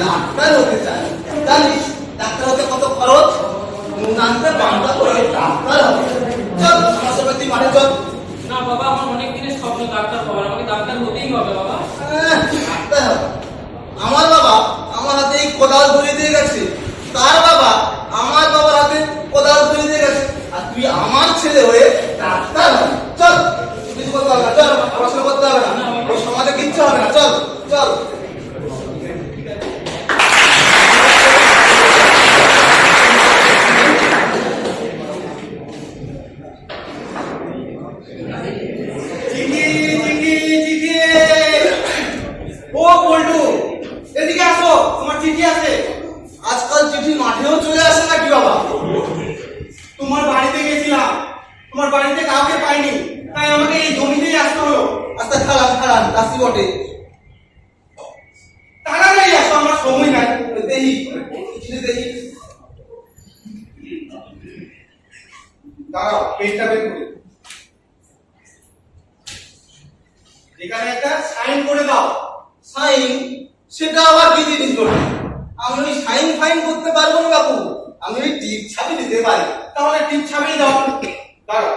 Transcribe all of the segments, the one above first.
Doctor হতে চায় doctor হতে কত খরচ নুন বাংলা করে ডাক্তার হবে চল সমাজপতি মানে চল না বাবা আমার অনেক দিনের স্বপ্ন ডাক্তার হওয়ার আমাকে ডাক্তার হতেই হবে বাবা ডাক্তার আমার বাবা আমার হাতে এই কোদাল ধরে দিয়ে গেছে। তার বাবা আমার বাবার হাতে কোদাল ধরে দিয়ে গেছে আর তুই আমার ছেলে হয়ে ডাক্তার হবে। চল কিছু করতে হবে না চল পড়াশোনা করতে হবে না এই সমাজে কিচ্ছু হবে না চল চল চিঠি চিঠি চিঠি ও পল্টু এদিকে আসো তোমার চিঠি আছে আজকাল চিঠি মাঠেও চলে আসে নাকি বাবা তোমার বাড়িতে গেছিলাম তোমার বাড়িতে কাউকে পাইনি তাই আমাকে এই জমিতেই আসতে হলো আচ্ছা খারাপ খারাপ আসি বটে তাড়াতাড়ি আসো আমার সময় নাই দেখি চিঠি দেখি দাঁড়াও পেজটা বের করে এখানে একটা সাইন করে দাও। সাইন সেটা আবার কি জিনিস বলব আমি সাইন ফাইন করতে পারব না বাবু আমি ওই টিপ ছাপি দিতে পারি, তাহলে টিপ ছাপিয়ে দাও দাঁড়াও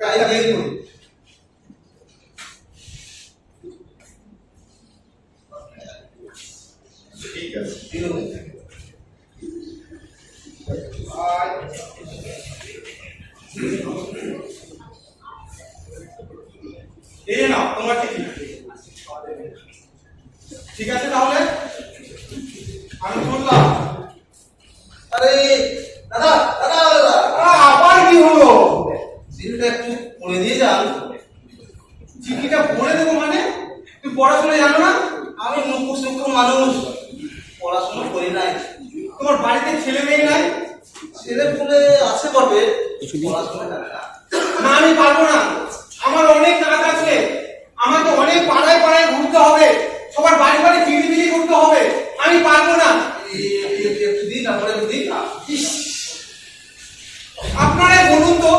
কাইটা বের করি ঠিক আছে দিলুম। আর এই নাও তোমার চিঠি ঠিক আছে তাহলে? আমি শুনলাম। আরে, দাদা দাদা দাদা আবার কি হলো? চিঠিটা একটু পড়ে দিয়ে যান। চিঠিটা পড়ে দেবো মানে? তুই পড়াশোনা জানো না? আমি মানুষ। পড়াশোনা করি নাই। তোমার বাড়িতে ছেলে মেয়ে নাই? ছেলে পুলে আছে বটে। পড়াশোনা জানে না। না, আমি পারব না। আমার অনেক কাজ আছে। আমাকে অনেক পাড়ায় পাড়ায় ঘুরতে হবে। সবার বাড়ি বাড়ি চিঠি বিলি করতে হবে পারব না। দিন না পরে দিন না আপনারাই বলুন তো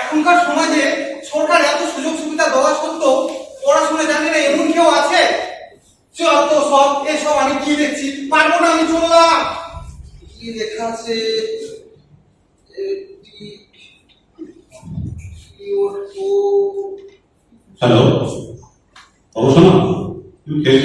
এখনকার সমাজে সরকার এত সুযোগ সুবিধা দেওয়া সত্ত্বেও পড়াশোনা জানে না এমন কেউ আছে? যত সব এসব আমি কি দেখছি। পারব না আমি চললাম কি লেখা আছে? হ্যালো। অবশ্য না তুমি খেয়েছ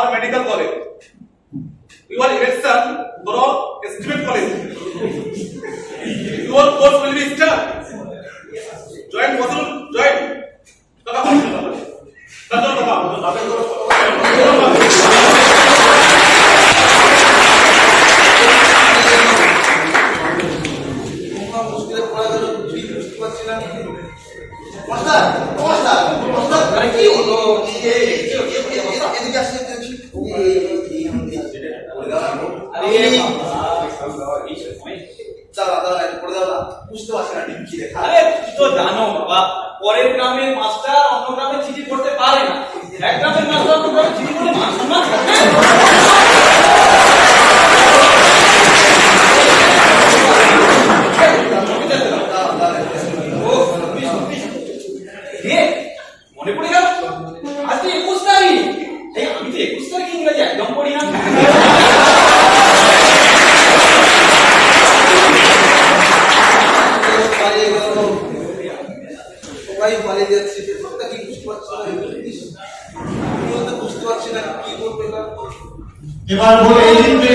for medical college. Your election for estimate college. Your course will be start. Join possible, join. Kaka bol. Kaka kaka. তোমার গ্রামের মাস্টার অন্য গ্রামে চিঠি করতে পারে না। এক গ্রামের মাস্টার অন্য গ্রামে চিঠি করলে মাস্টার সম্মান থাকে? দাঁড়া, দাঁড়া, ও, সত্যি, সত্যি। রে, মনে পড়ে গেল আজ তো একুশ তারিখ এই আমি তো একুশ তারিখ ইংরেজি একদম পড়ি না পালিয়ে গেল সবাই পালিয়ে যাচ্ছে ব্যাপারটা কি বুঝতে পারছি না ইস, আমিও তো বুঝতে পারছি না কি করবে না এবার বলে এই জিতবে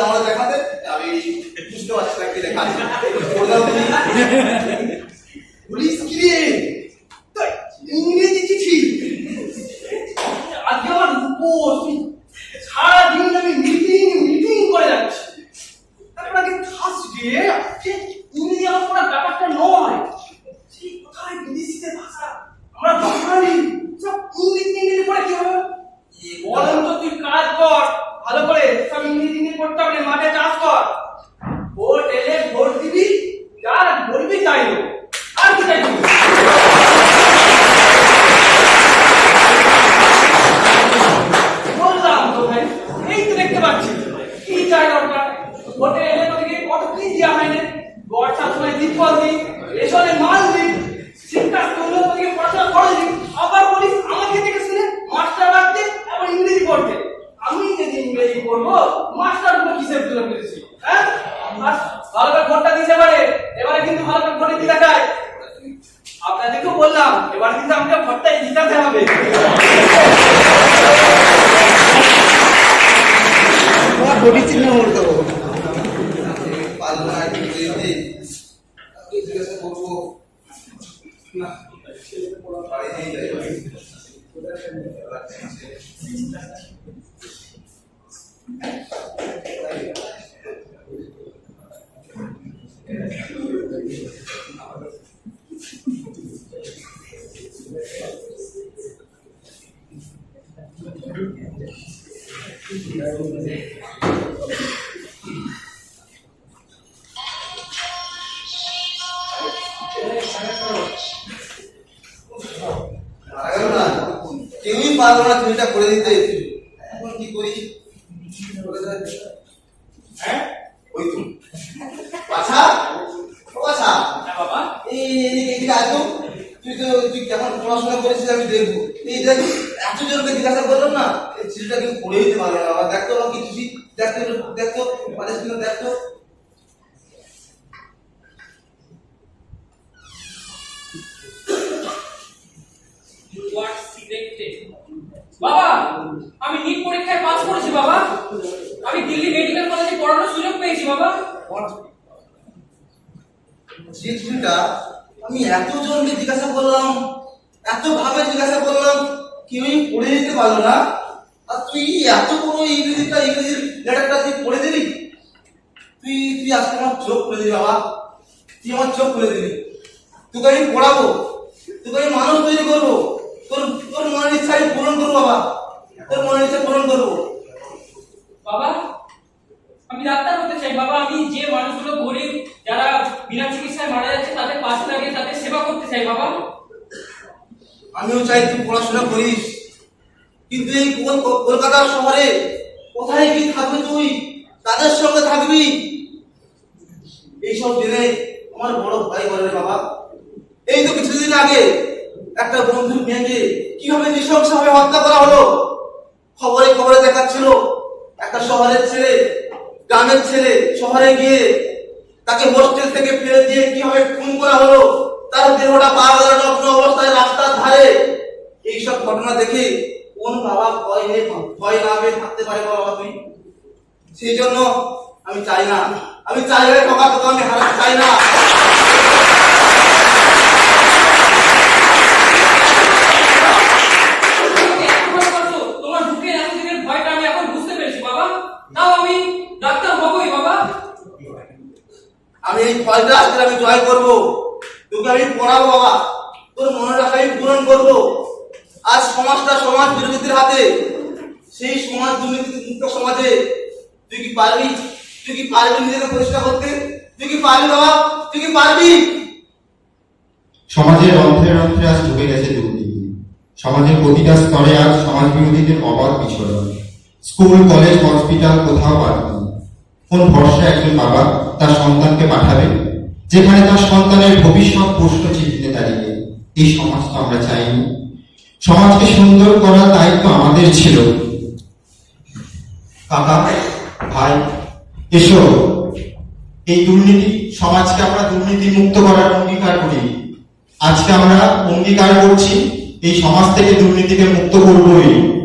সমস্যায় দেখাবে আমি বুঝতে পারছি না কি Jairo. করি? হ্যাঁ? ওই তো। বাছা বাছা হ্যাঁ বাবা। এই এদিকে এদিকে আয় তুই তো তুই কেমন পড়াশোনা করেছিস আমি দেখব। এই এত জনকে জিজ্ঞাসা করলাম না এই চিঠিটা কিন্তু পড়ে দিতে পারবে না বাবা। দেখ তো বাবা কি চিঠি দেখ তো দেখ তো পারিস কিনা দেখ You are selected. বাবা! আমি নিট পরীক্ষায় পাস করেছি বাবা। আমি দিল্লি মেডিকেল কলেজে পড়ানোর সুযোগ পেয়েছি বাবা। যে চিঠিটা আমি এত জনকে জিজ্ঞাসা করলাম, এত ভাবে জিজ্ঞাসা করলাম কেউই পড়ে দিতে পারল না? আর তুই এত বড় ইংরেজিটা, ইংরেজির লেটারটা তুই পড়ে দিলি? তুই তুই আজকে আমার চোখ খুলে দিলি বাবা। তুই আমার চোখ খুলে দিলি। তোকে আমি পড়াবো। তোকে আমি মানুষ তৈরি করব। তোর তোর মনের ইচ্ছা আমি পূরণ করব বাবা। তোর মনের ইচ্ছা পূরণ করব। বাবা আমি ডাক্তার হতে চাই। বাবা আমি যে মানুষগুলো গরিব যারা বিনা চিকিৎসায় মারা যাচ্ছে তাদের পাশে দাঁড়িয়ে তাদের সেবা করতে চাই বাবা। আমিও চাই তুই পড়াশোনা করিস। কিন্তু এই কল- কল- শহরে কোথায় কি থাকবি তুই? কাদের সঙ্গে থাকবি? এইসব জেনে আমার বড় ভয় করে রে বাবা। এই তো কিছুদিন আগে একটা বন্ধুর মেয়েকে কীভাবে নৃশংসভাবে হত্যা করা হলো? খবরে খবরে দেখাচ্ছিল একটা শহরের ছেলে, গ্রামের ছেলে, শহরে গিয়ে তাকে হোস্টেল থেকে ফেলে দিয়ে কীভাবে খুন করা হলো, তার দেহটা গেল নগ্ন অবস্থায় রাস্তার ধারে। এইসব ঘটনা দেখে কোন বাবা ভয় নেই ভয় না পেয়ে থাকতে পারে বাবা তুই সেই জন্য আমি চাই না। আমি চাই না ঠকা আমি হারাতে চাই না তুমি এত ভয় করছ, তোমার বুকের এতদিনের ভয়টা আমি এখন বুঝতে পেরেছি বাবা তাও আমি ডাক্তার হবই বাবা আমি এই ভয়টা আজকে আমি জয় করব। তোকে আমি পড়াবো বাবা। তোর মনে রাখা আমি পূরণ করব। আজ সমাজটা সমাজ বিরোধীদের হাতে। সেই সমাজ দুর্নীতি মুক্ত সমাজে। তুই কি পারবি? তুই কি পারবি নিজেকে পরিষ্কার করতে? তুই কি পারবি বাবা? তুই কি পারবি? সমাজের অন্ধ্রে অন্ধ্রে আজ ঢুকে গেছে দুর্নীতি। সমাজের প্রতিটা স্তরে আজ সমাজ বিরোধীদের অবাধ বিচরণ। স্কুল, কলেজ, হসপিটাল কোথাও নেই কোন ভরসা একজন বাবা তার সন্তানকে পাঠাবে? যেখানে তার সন্তানের ভবিষ্যৎ প্রশ্ন চিহ্নে দাঁড়িয়ে। এই সমাজ তো আমরা চাইনি। সমাজকে সুন্দর করার দায়িত্ব আমাদের ছিল। কাকা, ভাই, এসো। এই দুর্নীতি সমাজকে আমরা দুর্নীতি মুক্ত করার অঙ্গীকার করি। আজকে আমরা অঙ্গীকার করছি, এই সমাজ থেকে দুর্নীতিকে মুক্ত করবই।